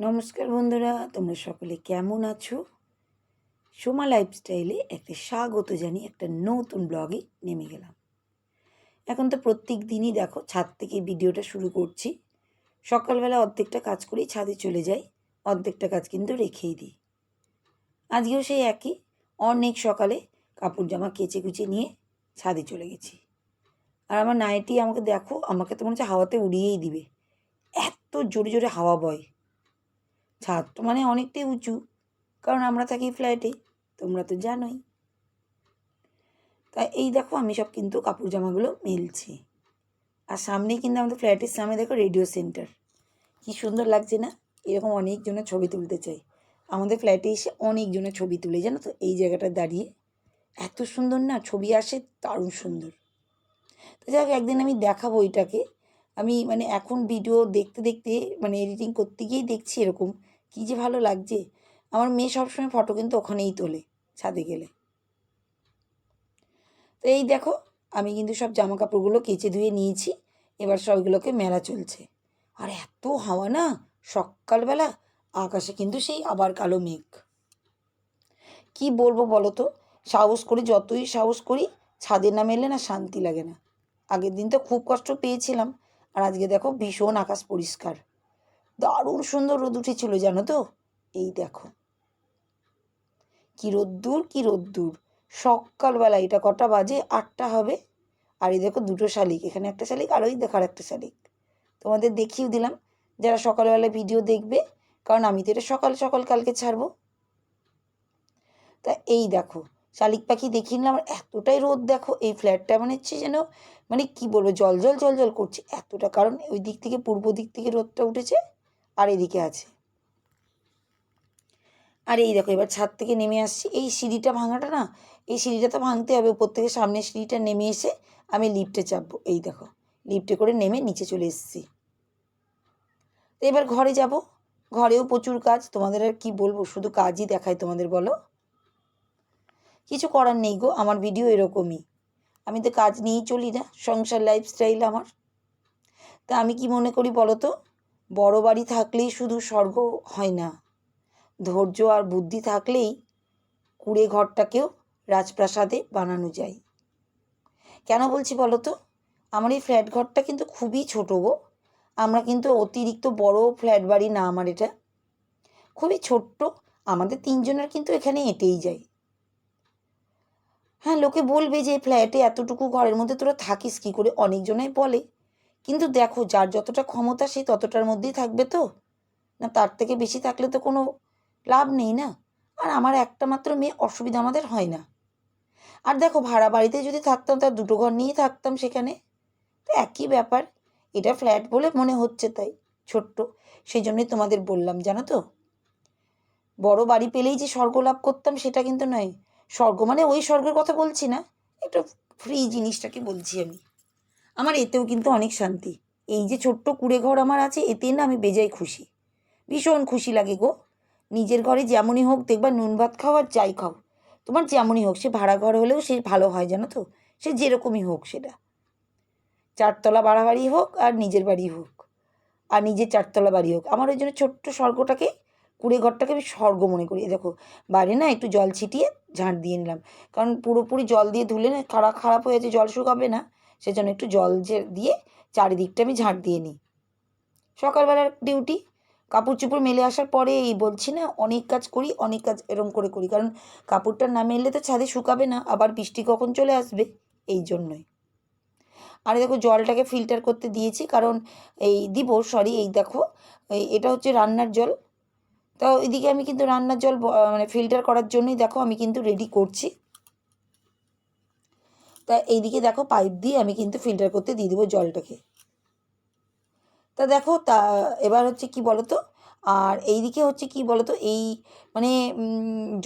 নমস্কার বন্ধুরা, তোমরা সকলে কেমন আছো? সোমা লাইফস্টাইলে একটা স্বাগত জানি একটা নতুন ব্লগে নেমে গেলাম। এখন তো প্রত্যেক দিনই দেখো, ছাদ থেকে ভিডিওটা শুরু করছি। সকালবেলা অর্ধেকটা কাজ করেই ছাদে চলে যাই, অর্ধেকটা কাজ কিন্তু রেখেই দিই। আজকেও সেই একই, অনেক সকালে কাপড় জামা কেচে কুচে নিয়ে ছাদে চলে গেছি। আর আমার নাইটি আমাকে দেখো, আমাকে তো মনে হচ্ছে হাওয়াতে উড়িয়েই দিবে। এত জোরে জোরে হাওয়া বয়। ছাদটা মানে অনেকটাই উঁচু। কারণ আমরা থাকি ফ্ল্যাটে তোমরা তো জানোই। তাই এই দেখো আমি সব কিন্তু কাপড় জামাগুলো মেলছি। আর সামনেই কিন্তু আমাদের ফ্ল্যাটের সামনে দেখো রেডিও সেন্টার কি সুন্দর লাগছে না? এরকম অনেকজনের ছবি তুলতে চাই। আমাদের ফ্ল্যাটে এসে অনেকজনের ছবি তুলে, জানো তো? এই জায়গাটা দাঁড়িয়ে। এত সুন্দর না? ছবি আসে দারুণ সুন্দর। তো যাক, একদিন আমি দেখাবো এটাকে আমি মানে এখন ভিডিও দেখতে দেখতে মানে এডিটিং করতে গিয়েই দেখছি এরকম। কী যে ভালো লাগছে। আমার মেয়ে সবসময় ফটো কিন্তু ওখানেই তোলে, ছাদে গেলে। তো এই দেখো, আমি কিন্তু সব জামা কাপড়গুলো কেচে ধুয়ে নিয়েছি। এবার সবগুলোকে মেলা চলছে। আর এত হাওয়া না, সকালবেলা আকাশে কিন্তু সেই আবার কালো মেঘ। কি বলব বলো তো? সাহস করি, যতই সাহস করি, ছাদে না মেলে না শান্তি লাগে না। আগের দিন তো খুব কষ্ট পেয়েছিলাম। আর আজকে দেখো ভীষণ আকাশ পরিষ্কার। দারুণ সুন্দর রোদ উঠেছিল, জানো তো? এই দেখো। কি রোদ্দুর কি রোদ্দুর। সকালবেলা এটা কটা বাজে? আটটা হবে। আর এই দেখো দুটো শালিক, এখানে একটা শালিক আর ওই দেখো আর একটা শালিক। তোমাদের দেখিয়ে দিলাম, যারা সকালবেলা ভিডিও দেখবে, কারণ আমি তো এটা সকাল সকাল কালকে ছাড়বো। তা এই দেখো, শালিক পাখি দেখিয়ে নিলাম এতটাই রোদ দেখো, এই ফ্ল্যাটটা মানে হচ্ছে যেন মানে কি বলব, জল জল জল জল করছে এতটা। কারণ ওই দিক থেকে, পূর্ব দিক থেকে রোদটা উঠেছে আর এদিকে আছে। আর এই দেখো, এবার ছাদ থেকে নেমে আসছি। এই সিঁড়িটা ভাঙাটা না, এই সিঁড়িটা তো ভাঙতে হবে। উপর থেকে সামনের সিঁড়িটা নেমে এসে আমি লিফটে চাপবো। এই দেখো, লিফটে করে নেমে নিচে চলে এসেছি। তো এবার ঘরে যাব। ঘরেও প্রচুর কাজ। তোমাদের আর কি বলব, শুধু কাজই দেখায় তোমাদের, বলো? কিছু করার নেই গো, আমার ভিডিও এরকমই। আমি তো কাজ নিয়েই চলি না, সংসার লাইফস্টাইল আমার। তা আমি কি মনে করি বলো তো বড় বাড়ি থাকলেই শুধু স্বর্গ হয় না। ধৈর্য আর বুদ্ধি থাকলেই কুড়ে ঘরটাকেও রাজপ্রাসাদে বানানো যায়। কেন বলছি বলো তো আমার এই ফ্ল্যাট ঘরটা কিন্তু খুবই ছোট গো। আমরা কিন্তু অতিরিক্ত বড় ফ্ল্যাট বাড়ি না আমার এটা। খুবই ছোট্ট, আমাদের তিনজনের কিন্তু এখানে এঁটেই যায়। হ্যাঁ লোকে বলবে যে ফ্ল্যাটে এতটুকু ঘরের মধ্যে তোরা থাকিস কী করে? অনেকজনাই বলে। কিন্তু দেখো, যার যতটা ক্ষমতা সে ততটার মধ্যেই থাকবে তো। না, তার থেকে বেশি থাকলে তো কোনো লাভ নেই না। আর আমার একটা মাত্র মেয়ে, অসুবিধা আমাদের হয় না। আর দেখো, ভাড়া বাড়িতে যদি থাকতাম, তার দুটো ঘর নিয়েই থাকতাম সেখানে। তো একই ব্যাপার। এটা ফ্ল্যাট বলে মনে হচ্ছে তাই, ছোট্ট। সেই জন্যই তোমাদের বললাম, জানো তো? বড় বাড়ি পেলেই যে স্বর্গ লাভ করতাম, সেটা কিন্তু নয়। স্বর্গ মানে ওই স্বর্গের কথা বলছি না, একটু ফ্রি জিনিসটাকে বলছি আমি। আমার এতেও কিন্তু অনেক শান্তি। এই যে ছোট্ট কুড়ে ঘর আমার আছে এতে না আমি বেজায় খুশি। ভীষণ খুশি লাগে গো। নিজের ঘরে যেমনই হোক দেখবা নুন ভাত খাও আর যাই খাও। তোমার যেমনই হোক, সে ভাড়া ঘর হলেও সে ভালো হয়, জানো তো? সে যেরকমই হোক সেটা। চারতলা বাড়াবাড়ি হোক আর নিজের বাড়ি হোক। আর নিজের চারতলা বাড়ি হোক। আমার ওই জন্য ছোট্ট স্বর্গটাকে কুড়ে ঘরটাকে আমি স্বর্গ মনে করি। দেখো, বাইরে না একটু জল ছিটিয়ে ঝাঁট দিয়ে নিলাম। কারণ পুরোপুরি জল দিয়ে ধুলে না খারাপ খারাপ হয়ে যাচ্ছে, জল শুকাবে না। সেজন্য একটু জল যে, দিয়ে চারিদিকটা আমি ঝাঁট দিয়ে নিই। সকালবেলার ডিউটি কাপড় চোপড় মেলে আসার পরে এই বলছি না, অনেক কাজ করি, অনেক কাজ এরম করে করি। কারণ কাপড়টা না মেললে তো ছাদে শুকাবে না, আবার বৃষ্টি কখন চলে আসবে? এই জন্যই। আর দেখো, জলটাকে ফিল্টার করতে দিয়েছি, কারণ এই দিব সরি এই দেখো এটা হচ্ছে রান্নার জল। তো এদিকে আমি কিন্তু রান্নার জল মানে ফিল্টার করার জন্যই দেখো আমি কিন্তু রেডি করছি। তা এইদিকে দেখো পাইপ দিয়ে আমি কিন্তু ফিল্টার করতে দিয়ে দেবো জলটাকে। তা দেখো তা, এবার হচ্ছে কি বলো তো আর এইদিকে হচ্ছে কি বলো তো এই মানে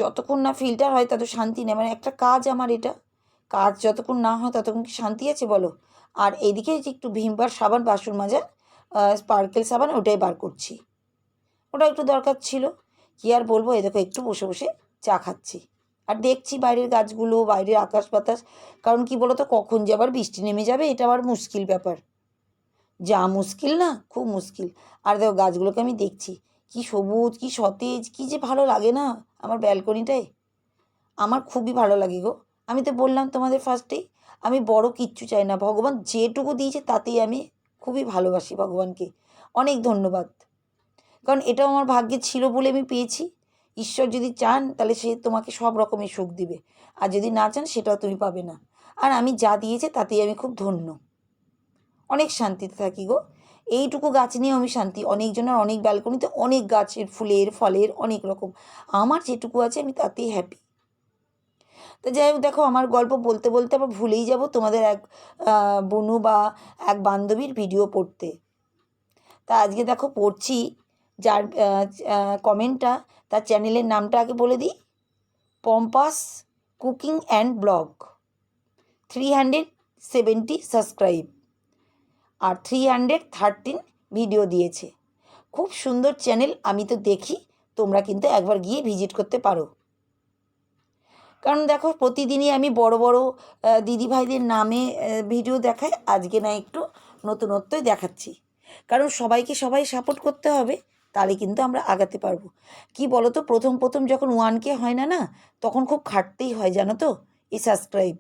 যতক্ষণ না ফিল্টার হয় তত শান্তি নেই। মানে একটা কাজ আমার এটা। কাজ যতক্ষণ না হয় ততক্ষণ কি শান্তি আছে বলো? আর এইদিকে যে একটু ভীমবার সাবান, বাসন মাজার স্পার্কেল সাবান ওটাই বার করছি। ওটা একটু দরকার ছিল। কী আর বলব এ দেখো একটু বসে বসে চা খাচ্ছি। আর দেখছি বাইরের গাছগুলো, বাইরের আকাশ বাতাস, কারণ কি বলো তো কখন যে আবার বৃষ্টি নেমে যাবে, এটা আবার মুশকিল ব্যাপার। যা মুশকিল না, খুব মুশকিল। আর দেখো গাছগুলোকে আমি দেখছি, কি সবুজ, কি সতেজ, কি যে ভালো লাগে না আমার ব্যালকনিটায়। আমার খুবই ভালো লাগে গো। আমি তো বললাম তোমাদের ফার্স্টেই আমি বড় কিচ্ছু চাই না। ভগবান যেটুকু দিয়েছে তাতেই আমি খুবই ভালোবাসি ভগবানকে। অনেক ধন্যবাদ। কারণ এটাও আমার ভাগ্যে ছিল বলে আমি পেয়েছি। ঈশ্বর যদি চান, তাহলে সে তোমাকে সব রকমের সুখ দিবে। আর যদি না চান, সেটাও তুমি পাবে না। আর আমি যা দিয়েছে, তাতেই আমি খুব ধন্য। অনেক শান্তিতে থাকি গো। এইটুকু গাছ নিয়েও আমি শান্তি। অনেকজনের অনেক ব্যালকনিতে অনেক গাছের ফুলের, ফলের অনেক রকম। আমার যেটুকু আছে, আমি তাতেই হ্যাপি তো যাই হোক, দেখো, আমার গল্প বলতে বলতে আবার ভুলেই যাব তোমাদের এক বনু বা এক বান্ধবীর ভিডিও পড়তে। তা আজকে দেখো, পড়ছি যার কমেন্টটা, তার চ্যানেলের নামটা আগে বলে দিই। Pompa's cooking and blog. Three hundred seventy subscribe. R three hundred thirteen video দিয়েছে। খুব সুন্দর চ্যানেল, আমি তো দেখি, তোমরা কিন্তু একবার গিয়ে ভিজিট করতে পারো। কারণ দেখো, প্রতিদিনই আমি বড় বড় দিদিভাইদের নামে ভিডিও দেখাই। আজকে না একটু নতুনত্বই দেখাচ্ছি। কারণ সবাইকে সবাই সাপোর্ট করতে হবে। তাহলে কিন্তু আমরা আগাতে পারব। কি বলো তো প্রথম প্রথম যখন ওয়ানকে হয় না না, তখন খুব খাটতেই হয়, জানো তো? এই সাবস্ক্রাইব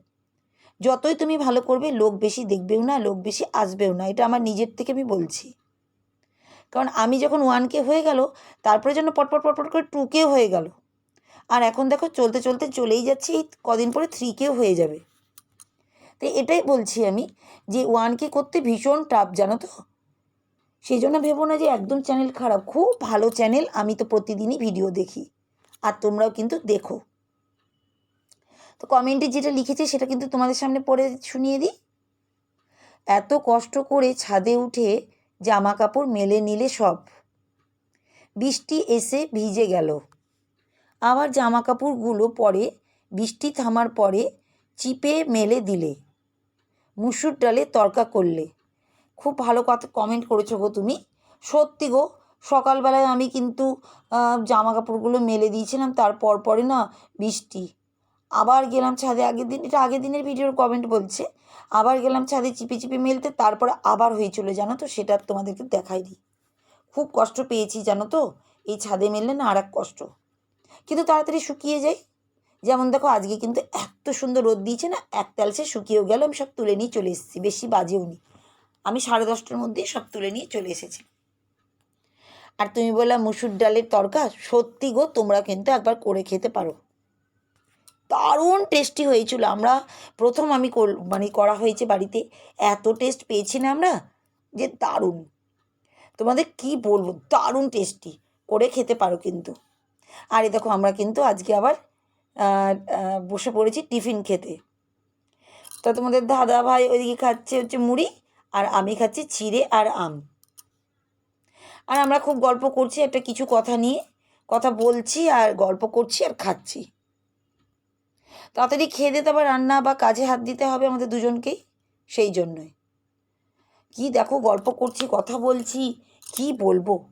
যতই তুমি ভালো করবে, লোক বেশি দেখবেও না, লোক বেশি আসবেও না, এটা আমার নিজের থেকে আমি বলছি। কারণ আমি যখন ওয়ানকে হয়ে গেল, তারপরে যেন পটপট পটপট করে টু টুকেও হয়ে গেল। আর এখন দেখো, চলতে চলতে চলেই যাচ্ছে, এই কদিন পরে থ্রিকেও হয়ে যাবে। তো এটাই বলছি আমি যে ওয়ানকে করতে ভীষণ টাফ জানো তো? সেই জন্য ভেবো না যে একদম চ্যানেল খারাপ। খুব ভালো চ্যানেল আমি তো প্রতিদিনই ভিডিও দেখি। আর তোমরাও কিন্তু দেখো। তো কমেন্টে যেটা লিখেছে সেটা কিন্তু তোমাদের সামনে পড়ে শুনিয়ে দিই। এত কষ্ট করে ছাদে উঠে জামা কাপড় মেলে নিলে সব। বৃষ্টি এসে ভিজে গেল। আবার জামা কাপড়গুলো পরে, বৃষ্টি থামার পরে, চিপে মেলে দিলে। মুসুর ডালে তর্কা করলে। খুব ভালো কথা কমেন্ট করেছ গো তুমি। সত্যি গো, সকালবেলায় আমি কিন্তু জামা কাপড়গুলো মেলে দিয়েছিলাম তারপর পরে না বৃষ্টি। আবার গেলাম ছাদে, আগের দিন, এটা আগের দিনের ভিডিওর কমেন্ট বলছে। আবার গেলাম ছাদে চিপে চিপে মেলতে, তারপরে আবার হয়েছিল জানো তো, সেটা তোমাদেরকে দেখাই দিই খুব কষ্ট পেয়েছি, জানো তো, এই ছাদে মেললে না আর এক কষ্ট। কিন্তু তাড়াতাড়ি শুকিয়ে যায় যেমন দেখো, আজকে কিন্তু এত সুন্দর রোদ দিয়েছে না, এক তালসে শুকিয়েও গেল, আমি সব তুলে নিয়ে চলে এসেছি, বেশি বাজেও নি। আমি সাড়ে দশটার মধ্যেই সব তুলে নিয়ে চলে এসেছি। আর তুমি বললা মুসুর ডালের তরকা? সত্যি গো, তোমরা কিন্তু একবার করে খেতে পারো। দারুণ টেস্টি হয়েছিল। আমরা প্রথম আমি মানে করা হয়েছে বাড়িতে, এত টেস্ট পেয়েছি না আমরা, যে দারুণ। তোমাদের কি বলব? দারুণ টেস্টি করে খেতে পারো কিন্তু। আর এই দেখো, আমরা কিন্তু আজকে আবার বসে পড়েছি টিফিন খেতে। তা তোমাদের দাদা ভাই ওইদিকে খাচ্ছে হচ্ছে মুড়ি। আর আমি খাচ্ছি চিড়ে আর আম। আর আমরা খুব গল্প করছি, একটা কিছু কথা নিয়ে কথা বলছি আর গল্প করছি আর খাচ্ছি। তাড়াতাড়ি খেয়ে দিতে আবার রান্না বা কাজে হাত দিতে হবে আমাদের দুজনকেই, সেই জন্যই। কি দেখো, গল্প করছি, কথা বলছি, কি বলব?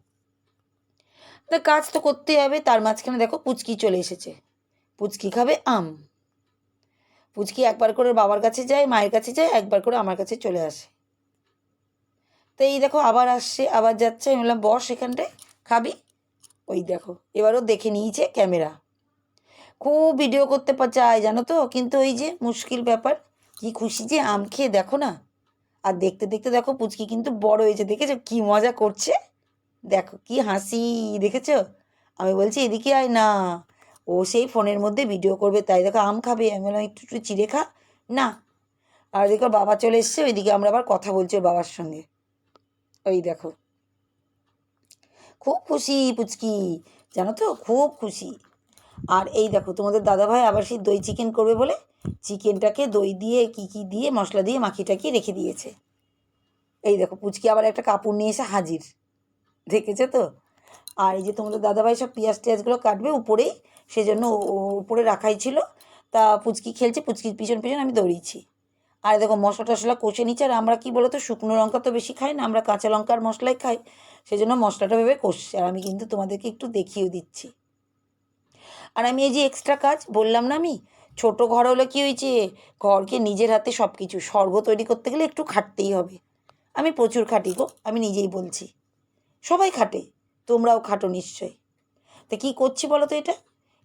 তা কাজ তো করতে হবে, তার মাঝখানে দেখো পুচকি চলে এসেছে। পুচকি খাবে আম। পুচকি একবার করে বাবার কাছে যায়, মায়ের কাছে যায়, একবার করে আমার কাছে চলে আসে। তো এই দেখো আবার আসছে, আবার যাচ্ছে। আমি বললাম, বস, এখানটায় খাবি? ওই দেখো এবারও দেখে নিয়েছে ক্যামেরা। খুব ভিডিও করতে চায়, জানো তো? কিন্তু ওই যে মুশকিল ব্যাপার, কি খুশি যে আম খেয়ে দেখো না? আর দেখতে দেখতে দেখো পুচকি কিন্তু বড় হয়েছে, দেখেছ? কি মজা করছে? দেখো, কি হাসি, দেখেছ? আমি বলছি, এদিকে আয় না। ও সেই ফোনের মধ্যে ভিডিও করবে, তাই দেখো আম খাবে। আমি বললাম, একটু একটু চিড়ে খা, না। আর দেখো বাবা চলে এসছে, ওইদিকে আমরা আবার কথা বলছি বাবার সঙ্গে। ওই দেখো। খুব খুশি, পুচকি। জানো তো? খুব খুশি। আর এই দেখো, তোমাদের দাদাভাই আবার সেই দই চিকেন করবে বলে চিকেনটাকে দই দিয়ে কি কি দিয়ে মশলা দিয়ে মাখিয়ে টাকিয়ে রেখে দিয়েছে। এই দেখো, পুচকি আবার একটা কাপড় নিয়ে এসে হাজির। দেখেছ তো? আর এই যে তোমাদের দাদাভাই সব পেঁয়াজ টিয়াজগুলো কাটবে উপরেই সেজন্য উপরে রাখাই ছিল। তা পুচকি খেলছে, পুচকির পিছন পিছন আমি দৌড়িয়েছি। আর দেখো, মশলা টশলা কষে নিচ্ছে আর আমরা কি তো শুকনো লঙ্কা তো বেশি খাই না, আমরা কাঁচা লঙ্কার মশলাই খাই সেই জন্য মশলাটা ভেবে কষছে। আর আমি কিন্তু তোমাদেরকে একটু দেখিয়েও দিচ্ছি। আর আমি এই যে এক্সট্রা কাজ বললাম না আমি, ছোট ঘর হলে কী হয়েছে, ঘরকে নিজের হাতে সব কিছু স্বর্গ তৈরি করতে গেলে একটু খাটতেই হবে। আমি প্রচুর খাটি গো, আমি নিজেই বলছি। সবাই খাটে, তোমরাও খাটো নিশ্চয়ই। তা কী করছি বলো তো এটা?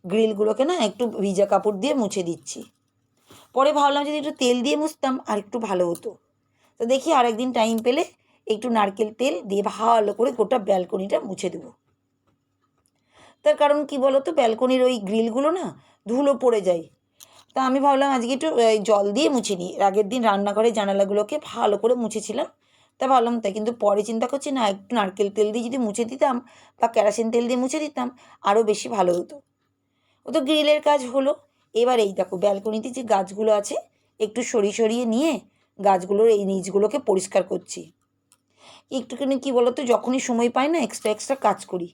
গ্রিলগুলোকে না একটু ভিজা কাপড় দিয়ে মুছে দিচ্ছি। পরে ভাবলাম যদি একটু তেল দিয়ে মুছতাম, আর একটু ভালো হতো। তো দেখি আরেকদিন টাইম পেলে একটু নারকেল তেল দিয়ে ভালো করে গোটা ব্যালকনিটা মুছে দেবো। তার কারণ কি বলো তো ব্যালকনির ওই গ্রিলগুলো না ধুলো পড়ে যায়। তা আমি ভাবলাম আজকে একটু জল দিয়ে মুছে নিই। আগের দিন রান্নাঘরের জানালাগুলোকে ভালো করে মুছেছিলাম। তা ভাবলাম তাই কিন্তু পরে চিন্তা করছি, না, একটু নারকেল তেল দিয়ে যদি মুছে দিতাম বা কেরাসিন তেল দিয়ে মুছে দিতাম আরও বেশি ভালো হতো। ও তো গ্রিলের কাজ হলো। এবার এই দেখো ব্যালকনিতে যে গাছগুলো আছে, একটু সরিয়ে সরিয়ে নিয়ে গাছগুলোর এই নিচগুলোকে পরিষ্কার করছি। একটুখানি কী বলো তো যখনই সময় পাই না এক্সট্রা এক্সট্রা কাজ করি।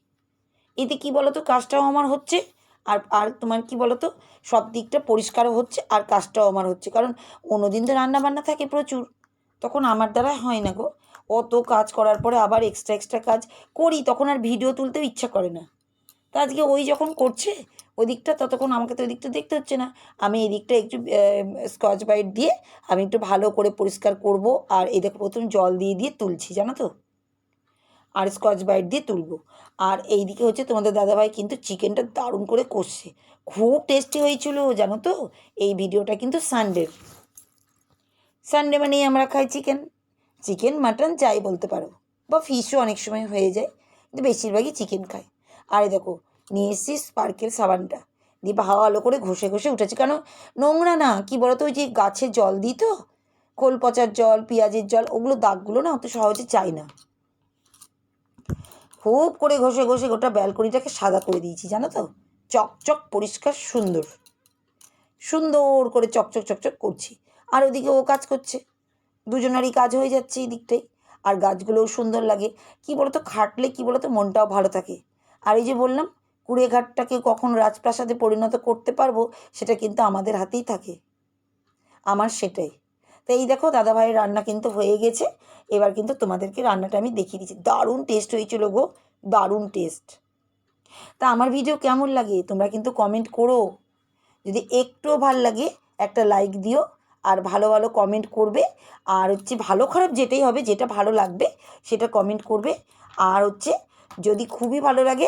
এতে কী বলো তো কাজটাও আমার হচ্ছে, আর আর তোমার কি বলো তো সব দিকটা পরিষ্কারও হচ্ছে, আর কাজটাও আমার হচ্ছে। কারণ অন্যদিন তো রান্না বান্না থাকে প্রচুর, তখন আমার দ্বারা হয় না গো। অত কাজ করার পরে আবার এক্সট্রা এক্সট্রা কাজ করি, তখন আর ভিডিও তুলতেও ইচ্ছা করে না। তা আজকে ওই যখন করছে, ওই দিকটা ততক্ষণ আমাকে তো ওই দিকটা দেখতে হচ্ছে না। আমি এই দিকটা একটু স্কচ বাইট দিয়ে আমি একটু ভালো করে পরিষ্কার করব আর এই দেখো প্রথম জল দিয়ে দিয়ে তুলছি, জানো তো? আর স্কচ বাইট দিয়ে তুলবো। আর এইদিকে হচ্ছে তোমাদের দাদাভাই কিন্তু চিকেনটা দারুণ করে কষছে। খুব টেস্টি হয়েছিল, জানো তো? এই ভিডিওটা কিন্তু সানডে সানডে মানেই আমরা খাই চিকেন। চিকেন, মাটন, যাই বলতে পারো। বা ফিশও অনেক সময় হয়ে যায়, কিন্তু বেশিরভাগই চিকেন খাই আর দেখো, নিয়ে এসেছি স্পার্কেল সাবানটা। দিয়ে ভালো করে ঘষে ঘষে উঠেছে। কেন? নোংরা না, কি বলতো ওই যে গাছে জল দিই তো? খোল পচার জল, পেঁয়াজের জল, ওগুলো দাগগুলো না অত সহজে চাই না। খুব করে ঘষে ঘষে গোটা ব্যালকনিটাকে সাদা করে দিয়েছি, জানো তো? চকচক পরিষ্কার, সুন্দর। সুন্দর করে চকচক চকচক করছি। আর ওদিকে ও কাজ করছে। দুজনেরই কাজ হয়ে যাচ্ছে এই দিকটাই আর গাছগুলোও সুন্দর লাগে। কি বলতো, খাটলে কি বলতো মনটাও ভালো থাকে। আর এই যে বললাম কুড়ে ঘাটটাকে কখন রাজপ্রাসাদে পরিণত করতে পারব, সেটা কিন্তু আমাদের হাতেই থাকে। আমার সেটাই। তো এই দেখো, দাদাভাইয়ের রান্না কিন্তু হয়ে গেছে। এবার কিন্তু তোমাদেরকে রান্নাটা আমি দেখিয়ে দিচ্ছি। দারুণ টেস্ট হয়েছিল গো, দারুণ টেস্ট তা আমার ভিডিও কেমন লাগে, তোমরা কিন্তু কমেন্ট করো। যদি একটুও ভালো লাগে, একটা লাইক দিও, আর ভালো ভালো কমেন্ট করবে। আর হচ্ছে ভালো খারাপ যেটাই হবে, যেটা ভালো লাগবে, সেটা কমেন্ট করবে। আর হচ্ছে যদি খুবই ভালো লাগে